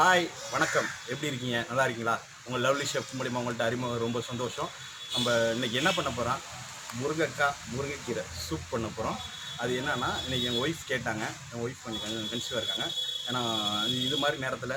Hi வணக்கம். எப்படி இருக்கீங்க? நல்லா இருக்கீங்களா? உங்கள் லவ்லி ஷெஃப் மூலிமா உங்கள்கிட்ட அறிமுகம் ரொம்ப சந்தோஷம். நம்ம இன்றைக்கி என்ன பண்ண போகிறோம் முருங்கைக்காய் முருங்கைக்கீரை சூப் பண்ண போகிறோம் அது என்னென்னா இன்றைக்கி எங்கள் ஒய்ஃப் கேட்டாங்க. என் ஒய்ஃப் கொஞ்சம் கன்சீவாக இருக்காங்க. ஏன்னா இது மாதிரி நேரத்தில்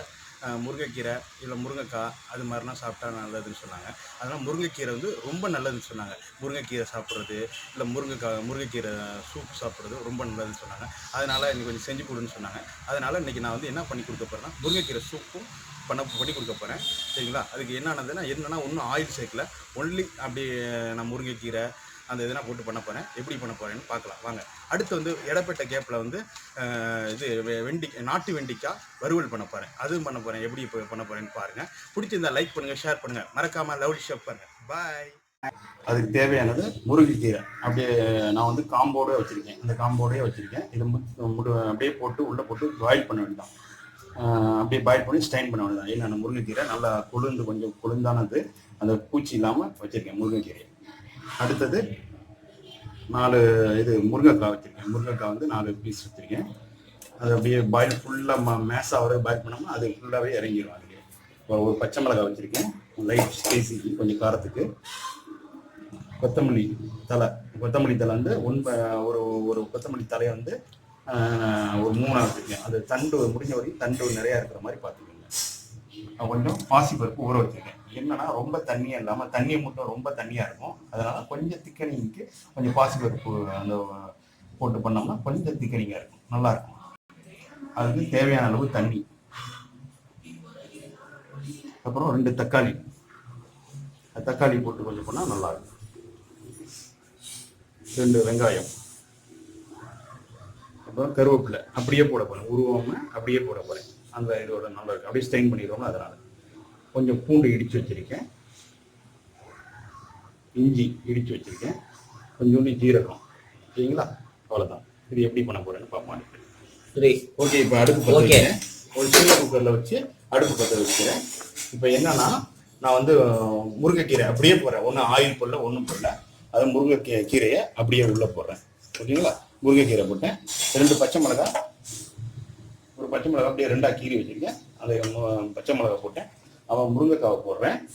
முருங்கைக்கீரை இல்லை முருங்கைக்காய் அது மாதிரிலாம் சாப்பிட்டா நல்லதுன்னு சொன்னாங்க. அதனால் முருங்கைக்கீரை வந்து ரொம்ப நல்லதுன்னு சொன்னாங்க. முருங்கைக்கீரை சாப்பிட்றது இல்லை முருங்கைக்காய் முருங்கைக்கீரை சூப் சாப்பிட்றது ரொம்ப நல்லதுன்னு சொன்னாங்க. அதனால் இன்றைக்கி கொஞ்சம் செஞ்சு கொடுன்னு சொன்னாங்க. அதனால் இன்றைக்கி நான் வந்து என்ன பண்ணி கொடுக்க போகிறேன்னா முருங்கைக்கீரை சூப்பும் பண்ண பண்ணி கொடுக்க போகிறேன் சரிங்களா? அதுக்கு என்னென்னதுன்னா என்னென்னா ஒன்றும் ஆயில் சேர்க்கல. ஒன்லி அப்படி நான் முருங்கைக்கீரை அந்த இதெல்லாம் போட்டு பண்ண போகிறேன் எப்படி பண்ண போகிறேன்னு பார்க்கலாம். வாங்க. அடுத்து வந்து இடப்பட்ட கேப்பில் வந்து இது வெண்டி நாட்டு வெண்டிக்காய் வறுவல் பண்ண போகிறேன் அதுவும் பண்ண போகிறேன் எப்படி இப்போ பண்ண போகிறேன்னு பாருங்கள் பிடிச்சிருந்தா லைக் பண்ணுங்கள் ஷேர் பண்ணுங்கள் மறக்காமல் லவ்லி ஷேப் பண்ணுங்கள் பாய் அதுக்கு தேவையானது முருங்கைக்கீரை அப்படியே நான் வந்து காம்போடே வச்சுருக்கேன். இந்த காம்போடே வச்சுருக்கேன். இதை மு- முடு அப்படியே போட்டு உள்ளே போட்டு பாயில் பண்ண வேண்டாம் அப்படியே பாயில் பண்ணி ஸ்டைன் பண்ண வேண்டாம் அந்த முருங்கைக்கீரை நல்லா கொழுந்து கொஞ்சம் கொழுந்தானது. அந்த பூச்சி இல்லாமல் வச்சுருக்கேன் முருங்கைக்கீரை அடுத்தது நாலு இது முருங்கைக்காய் வச்சுருக்கேன். முருங்கைக்காய் வந்து நாலு பீஸ் வச்சுருக்கேன். அது அப்படியே பாயில் ஃபுல்லாக ம மேஸ் ஆகிற பாயில் பண்ணோம்னா அது ஃபுல்லாகவே இறங்கிடும் அதுக்கு ஒரு ஒரு பச்சை மிளகாய் வச்சுருக்கேன். லைட் ஸ்பைசிக்கு கொஞ்சம் காரத்துக்கு. கொத்தமல்லி தலை கொத்தமல்லி தலை வந்து ஒன் ஒரு ஒரு கொத்தமல்லி தலையை வந்து ஒரு மூணாக வச்சுருக்கேன். அது தண்டு முடிஞ்ச வரைக்கும் தண்டு நிறையா இருக்கிற மாதிரி பார்த்துக்கோங்க. கொஞ்சம் பாசி பருப்பு ஊற வச்சுருக்கேன். என்னன்னா ரொம்ப தண்ணியா இல்லாம தண்ணி மட்டும் ரொம்ப தண்ணியா இருக்கும். அதனால கொஞ்சம் திக்கனிங்க்கு கொஞ்சம் பாசிபருப்பு அந்த போட்டு பண்ணோம்னா கொஞ்சம் திக்கனிங்கா இருக்கும். நல்லா இருக்கும். அதுக்கு தேவையான அளவு தண்ணி. அப்புறம் ரெண்டு தக்காளி. தக்காளி போட்டு கொஞ்சம் பண்ணா நல்லா இருக்கும். ரெண்டு வெங்காயம். அப்புறம் கருவேப்பிலை. அப்படியே போட போறேன். உருவாம அப்படியே போட போறேன். அந்த இதோட நல்லா இருக்கு அப்படியே ஸ்டெயின் பண்ணிடுவோம் அதனால. கொஞ்சம் பூண்டு இடிச்சு வச்சிருக்கேன். இஞ்சி இடிச்சு வச்சிருக்கேன். கொஞ்சோண்டு ஜீரகம். சரிங்களா? அவ்வளவுதான். இது எப்படி பண்ண போறேன்னு பார்ப்போம் சரி ஓகே இப்போ அடுப்பு. வைக்கிறேன். ஒரு சின்ன குக்கர்ல வச்சு அடுப்பு பற்ற வச்சுக்கிறேன் இப்போ என்னன்னா நான் வந்து முருங்கைக்கீரை அப்படியே போடுறேன் ஒன்றும் ஆயில் போடல ஒன்றும் போடல. அது முருங்கை கீரையை அப்படியே உள்ள போடுறேன். ஓகேங்களா? முருங்கைக்கீரை போட்டேன். ரெண்டு பச்சை மிளகாய் ஒரு பச்சை மிளகாய் அப்படியே ரெண்டா கீறி வச்சிருக்கேன். அதை பச்சை மிளகாய் போட்டேன். அவன் முருங்கைக்காவை போடுறேன்.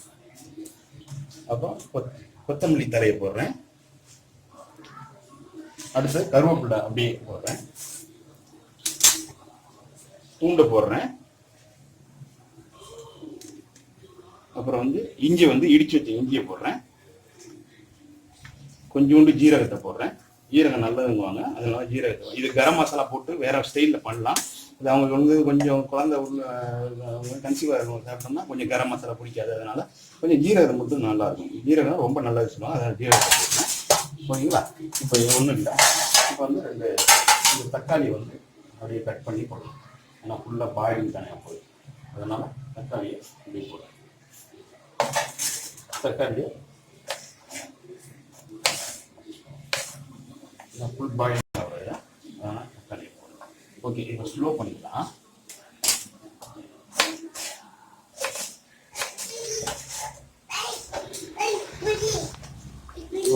அப்புறம் கொத்- கொத்தமல்லி தலையை போடுறேன். அடுத்து கருவேப்பிலை அப்படியே போடுறேன். பூண்டை போடுறேன். அப்புறம் வந்து இஞ்சி வந்து இடிச்சு வச்ச இஞ்சியை போடுறேன். கொஞ்சோண்டு ஜீரகத்தை போடுறேன். ஜீரகம் நல்லதுங்குவாங்க அதனால ஜீரகத்தை இது கரம் மசாலா போட்டு வேற ஸ்டைலில் பண்ணலாம். இது அவங்களுக்கு வந்து கொஞ்சம் குழந்தை உள்ள கன்சீவாக இருக்கும் சாப்பிட்டோம்னா கொஞ்சம் கரம் மசாலா பிடிக்காது. அதனால கொஞ்சம் ஜீரகம் மட்டும் நல்லாயிருக்கும் ஜீரகம் ரொம்ப நல்லது சொல்லுவாங்க அதனால் ஜீரகத்தை சரிங்களா ஓகேங்களா இப்போ ஒன்றும் இல்லை. இப்போ வந்து ரெண்டு இந்த தக்காளி வந்து அப்படியே கட் பண்ணி போடணும். ஏன்னா ஃபுல்லாக பாயிலிங் தானே போகுது அதனால் தக்காளியை அப்படியே போடுறேன் தக்காளியை ஃபுல் பாயில் ஆகுறது அதனால் தக்காளியை போடணும் ஓகே இப்போ ஸ்லோ பண்ணிக்கலாம்.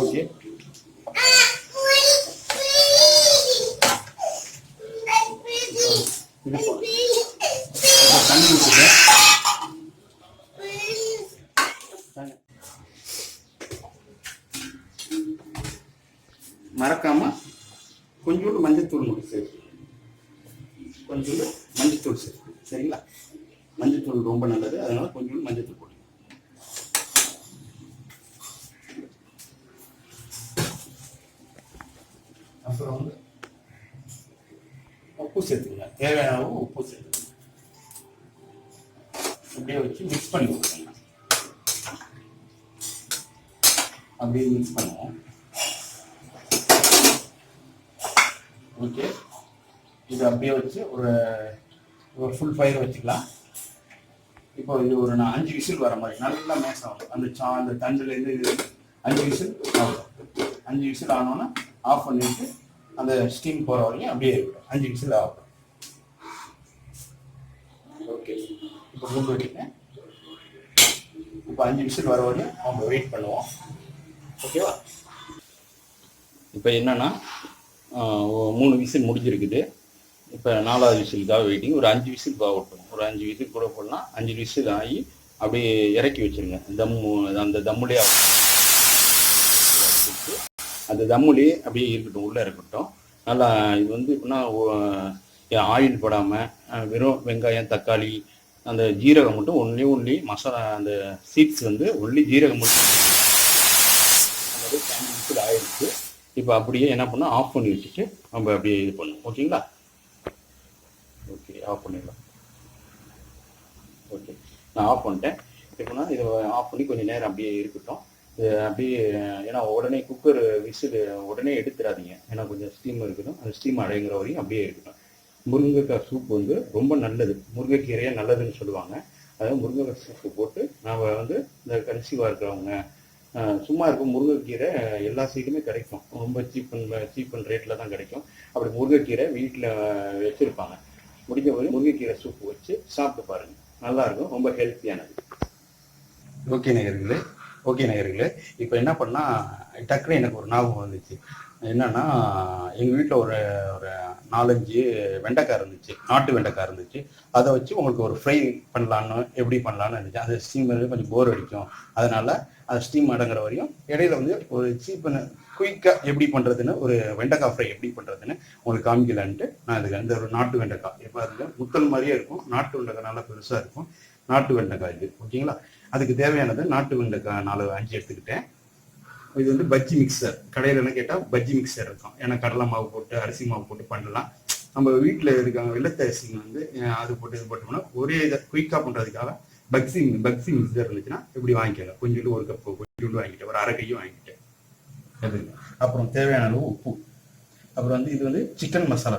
ஓகே மறக்காம கொஞ்சோண்டு மஞ்சள் தூள் மட்டும் சேர்த்து. கொஞ்சோண்டு மஞ்சத்தூள் சேர்த்து சரிங்களா? மஞ்சத்தூள் ரொம்ப நல்லது. அதனால கொஞ்சோண்டு மஞ்சத்தூள் போடுங்க அப்புறம் வந்து உப்பு சேர்த்துக்கங்க. தேவையான அளவு உப்பு சேர்த்துக்கங்க. அப்படியே வச்சு மிக்ஸ் பண்ணி கொடுத்துருங்க அப்படியே மிக்ஸ் பண்ணுவோம். ஓகே இது அப்படியே வச்சு ஒரு ஒரு ஃபுல் ஃபயர் வச்சுக்கலாம். இப்போ இது ஒரு நான் அஞ்சு விசில் வர மாதிரி நல்லா மேசம் ஆகும். அந்த சா அந்த தண்டுலேருந்து இது அஞ்சு விசில் ஆகும். அஞ்சு விசில் ஆனோன்னா ஆஃப் பண்ணிட்டு அந்த ஸ்டீம் போகிற வரையும் அப்படியே இருக்கும். அஞ்சு விசில் ஆகும். ஓகே இப்போ மூணு வச்சுட்டேன். இப்போ அஞ்சு விசில் வர வரையும் அவங்க வெயிட் பண்ணுவோம். ஓகேவா இப்போ என்னன்னா மூணு விசில் முடிஞ்சிருக்குது. இப்போ நாலாவது விசிலுக்காக வெயிட்டிங். ஒரு அஞ்சு விசில் போகட்டும் ஒரு அஞ்சு விசில் கூட போடலாம். அஞ்சு விசில் ஆகி அப்படியே இறக்கி வச்சிருங்க. தம்மு அந்த தம்முலேயே அந்த தம்முலேயே அப்படியே இருக்கட்டும். உள்ளே இருக்கட்டும். நல்லா இது வந்து எப்படின்னா ஆயில் போடாமல் வெறும் வெங்காயம் தக்காளி அந்த ஜீரகம் மட்டும் ஒன்லி ஒன்லி மசாலா அந்த சீட்ஸ் வந்து ஒன்லி ஜீரகம் மட்டும். அதாவது அஞ்சு விசில் ஆயிடுச்சு. இப்போ அப்படியே என்ன பண்ணோம் ஆஃப் பண்ணி வச்சுட்டு நம்ம அப்படியே இது பண்ணும் ஓகேங்களா? ஆஃப் பண்ணிடலாம். ஓகே நான் ஆஃப் பண்ணிட்டேன். எப்படின்னா இதை ஆஃப் பண்ணி கொஞ்சம் நேரம் அப்படியே இருக்கட்டும். இது அப்படியே ஏன்னா உடனே குக்கர் விசில் உடனே எடுத்துடாதீங்க. ஏன்னா கொஞ்சம் ஸ்டீம் இருக்கணும். அந்த ஸ்டீம் அடைங்கிற வரையும் அப்படியே இருக்கட்டும் முருங்கைக்காய் சூப் வந்து ரொம்ப நல்லது. முருங்கைக்கீரையே நல்லதுன்னு சொல்லுவாங்க. அதாவது முருங்கைக்காய் சூப்பு போட்டு நாம் வந்து இந்த கன்சீவாக இருக்கிறவங்க சும்மா இருக்கும் முருங்கைக்கீரை எல்லா சைடுமே கிடைக்கும். ரொம்ப சீப் அண்ட் சீப் அண்ட் ரேட்டில் தான் கிடைக்கும். அப்படி முருங்கைக்கீரை வீட்டில் வச்சுருப்பாங்க. முடிஞ்ச வரை முருங்கைக்கீரை சூப்பு வச்சு சாப்பிட்டு பாருங்க. நல்லா இருக்கும் ரொம்ப ஹெல்த்தியானது ஓகே நகர்களே ஓகே நகர்களே இப்போ என்ன பண்ணால் டக்குனு எனக்கு ஒரு ஞாபகம் வந்துச்சு. என்னன்னா எங்கள் வீட்டில் ஒரு ஒரு நாலஞ்சு வெண்டைக்காய் இருந்துச்சு. நாட்டு வெண்டைக்காய் இருந்துச்சு. அதை வச்சு உங்களுக்கு ஒரு ஃப்ரை பண்ணலான்னு எப்படி பண்ணலான்னு இருந்துச்சு அது ஸ்டீம் கொஞ்சம் போர் அடிக்கும். அதனால அது ஸ்டீம் அடங்குற வரையும் இடையில வந்து ஒரு சீப்பன் குயிக்காக எப்படி பண்ணுறதுன்னு ஒரு வெண்டைக்காய் ஃப்ரை எப்படி பண்ணுறதுன்னு உங்களுக்கு காமிக்கலான்ட்டு நான் இதுக்கு இந்த ஒரு நாட்டு வெண்டைக்காய். இப்போ அதுல முத்தல் மாதிரியே இருக்கும். நாட்டு வெண்டைக்காய் நல்லா பெருசாக இருக்கும். நாட்டு வெண்டைக்காய் இது. ஓகேங்களா? அதுக்கு தேவையானது நாட்டு வெண்டைக்காய் நாலு அஞ்சு எடுத்துக்கிட்டேன். இது வந்து பஜ்ஜி மிக்சர் கடையில் என்ன கேட்டால் பஜ்ஜி மிக்சர் இருக்கும். ஏன்னா கடலை மாவு போட்டு அரிசி மாவு போட்டு பண்ணலாம். நம்ம வீட்டில் இருக்காங்க வெள்ளத்தரிசிங்க வந்து அது போட்டு இது போட்டோம்னா ஒரே இதை குயிக்காக பண்ணுறதுக்காக பக்ஸி பக்ஸி மிக்சர் இருந்துச்சுன்னா இப்படி வாங்கிக்கலாம். கொஞ்சோண்டு ஒரு கப்பு கொஞ்சோண்டு வாங்கிட்டேன் ஒரு அரை கையும் வாங்கிட்டேன் அப்புறம் தேவையான அளவு உப்பு. அப்புறம் வந்து இது வந்து சிக்கன் மசாலா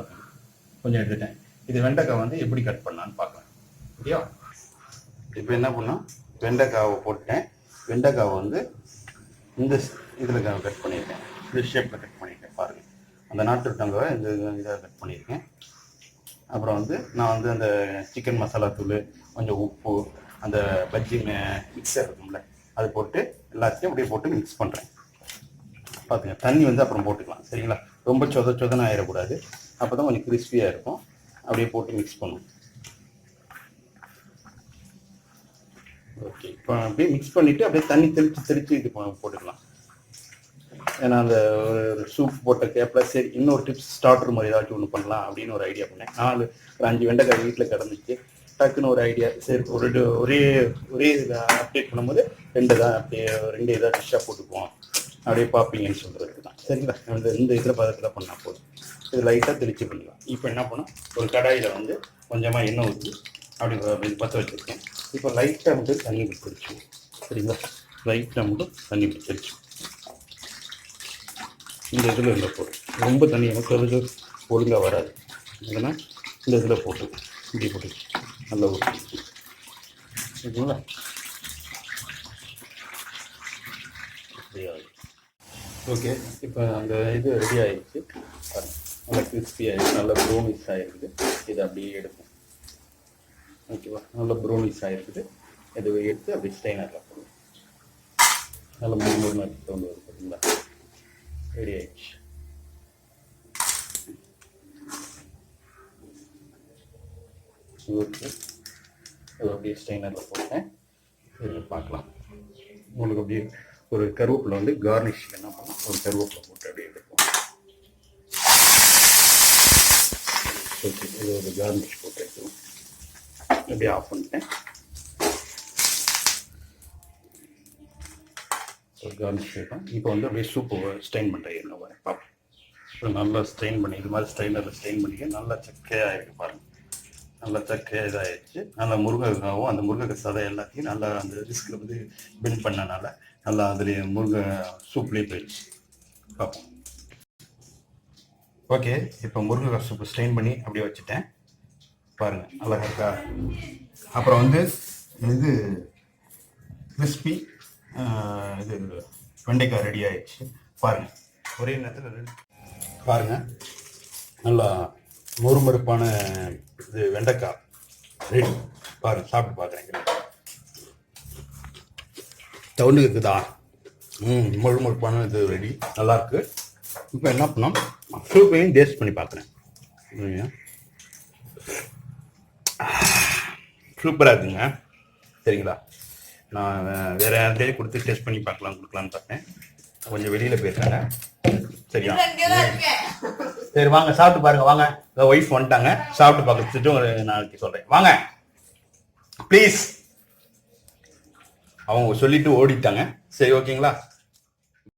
கொஞ்சம் எடுத்துட்டேன். இது வெண்டைக்காய் வந்து எப்படி கட் பண்ணலான்னு பார்க்கலாம். சரியா இப்போ என்ன பண்ணோம் வெண்டைக்காவை போட்டேன் வெண்டைக்காவை வந்து இந்த இதில் கட் பண்ணியிருக்கேன். இந்த ஷேப்பில் கட் பண்ணியிருக்கேன் பாருங்கள் அந்த நாட்டு டங்காவை இந்த இதை கட் பண்ணியிருக்கேன். அப்புறம் வந்து நான் வந்து அந்த சிக்கன் மசாலா தூள் கொஞ்சம் உப்பு அந்த பஜ்ஜி மிக்சர் இருக்கும்ல அது போட்டு எல்லாத்தையும் அப்படியே போட்டு மிக்ஸ் பண்ணுறேன் பார்த்துங்க தண்ணி வந்து அப்புறம் போட்டுக்கலாம் சரிங்களா? ரொம்ப சொத சொதன ஆயிடக்கூடாது அப்போ தான் கொஞ்சம் கிறிஸ்பியாக இருக்கும். அப்படியே போட்டு மிக்ஸ் பண்ணும் ஓகே இப்போ அப்படியே மிக்ஸ் பண்ணிவிட்டு அப்படியே தண்ணி தெளித்து தெளித்து இது போட்டுக்கலாம். ஏன்னா அந்த ஒரு சூப் போட்ட கேப்பில் சரி இன்னொரு டிப்ஸ் ஸ்டார்டர் மாதிரி ஏதாச்சும் ஒன்று பண்ணலாம் அப்படின்னு ஒரு ஐடியா பண்ணேன். நாலு ஒரு அஞ்சு வெண்டைக்காய் வீட்டில் கிடந்துச்சு. டக்குன்னு ஒரு ஐடியா சரி ஒரு ஒரே ஒரே இதை அப்டேட் பண்ணும்போது ரெண்டு தான் அப்படியே ரெண்டு இதாக டிஷ்ஷாக போட்டுக்குவோம். அப்படியே பார்ப்பீங்கன்னு சொல்கிறதுக்கு தான். சரிங்களா? இந்த இந்த இதில் பதத்தில் பண்ணால் போதும். இது லைட்டாக தெளிச்சு பண்ணலாம் இப்போ என்ன பண்ணோம்? ஒரு கடாயில் வந்து கொஞ்சமாக எண்ணெய் ஊற்றி அப்படி அப்படி பற்ற வச்சுருக்கேன். இப்போ லைட்டாக மட்டும் தண்ணி பிடிச்சி சரிங்களா? லைட்டாக மட்டும் தண்ணி பிடிச்சிருச்சு இந்த இதில் இருந்தால் போட்டு ரொம்ப தண்ணி எனக்கு ஒழுங்காக வராது. அதனால் இந்த இதில் போட்டு இப்படி போட்டு நல்லா ஊற்றி சரிங்களா? ஓகே இப்போ அந்த இது ரெடி ஆகிடுச்சு நல்லா கிறிஸ்பி ஆகிடுச்சு நல்லா ப்ரௌனிஷ் ஆகிருக்குது இதை அப்படியே எடுப்போம். ஓகேவா? நல்ல ப்ரௌனிஷ் ஆகிருக்குது இதை எடுத்து அப்படியே ஸ்டைனரில் போடுவோம். நல்ல மூணு மூணு நாள் தோண்டு வரும் பார்த்தீங்களா ரெடி ஆயிடுச்சு. ஓகே. அது அப்படியே ஸ்டைனரில் போட்டேன். இதில் பார்க்கலாம். உங்களுக்கு அப்படியே ஒரு கருவேப்பில் வந்து கார்னிஷ் என்ன பண்ணலாம்? ஒரு கருவேப்பிலை போட்டு அப்படியே எடுப்போம். ஓகே. இது ஒரு கார்னிஷ் போட்டு அப்படியே ஆஃப் பண்ணிட்டேன். கார்னிஷ் இருக்கும் இப்போ வந்து அப்படியே சூப்பு ஸ்ட்ரெயின் பண்ணுறேன் என்ன பார்ப்போம் நல்லா ஸ்ட்ரெயின் பண்ணி இது மாதிரி ஸ்ட்ரெயினரில் ஸ்ட்ரெயின் பண்ணிக்க நல்லா சக்கையாக இருக்கு பாருங்கள் நல்லா சக்கையாக இதாகிடுச்சு நல்லா முருங்கைக்காவும் அந்த முருங்கை சதை எல்லாத்தையும் நல்லா அந்த ரிஸ்கில் வந்து பில்ட் பண்ணனால நல்லா அதுலேயே முருங்கை சூப்லேயே போயிடுச்சு. பார்ப்போம் ஓகே. இப்போ முருங்கைக்காய் சூப்பு ஸ்ட்ரெயின் பண்ணி அப்படியே வச்சுட்டேன். பாருங்கள் நல்லா இருக்கா? அப்புறம் வந்து இது கிறிஸ்பி இது வெண்டைக்காய் ரெடி ஆயிடுச்சு. பாருங்கள் ஒரே நேரத்தில் பாருங்கள் நல்லா மொறுமறுப்பான இது வெண்டைக்காய். ரெடி பாருங்க சாப்பிட்டு பார்க்குறேங்க தவுண்டு இருக்குதா? ம் மொறுமொறுப்பான இது ரெடி நல்லாயிருக்கு இப்போ என்ன பண்ணோம்? சூப்பையும் டேஸ்ட் பண்ணி பார்க்குறேன் சூப்பராக இருக்குங்க சரிங்களா? நான் வேற யார்கிட்டயும் கொடுத்து டெஸ்ட் பண்ணி பார்க்கலாம் கொடுக்கலான்னு பார்த்தேன். கொஞ்சம் வெளியில் போயிருக்காங்க. சரியா? சரி வாங்க சாப்பிட்டு பாருங்க வாங்க. ஒய்ஃப் வந்துட்டாங்க. சாப்பிட்டு பார்த்துட்டு ஒரு நாளைக்கு சொல்கிறேன் வாங்க. ப்ளீஸ் அவங்க சொல்லிட்டு ஓடிட்டாங்க. சரி ஓகேங்களா?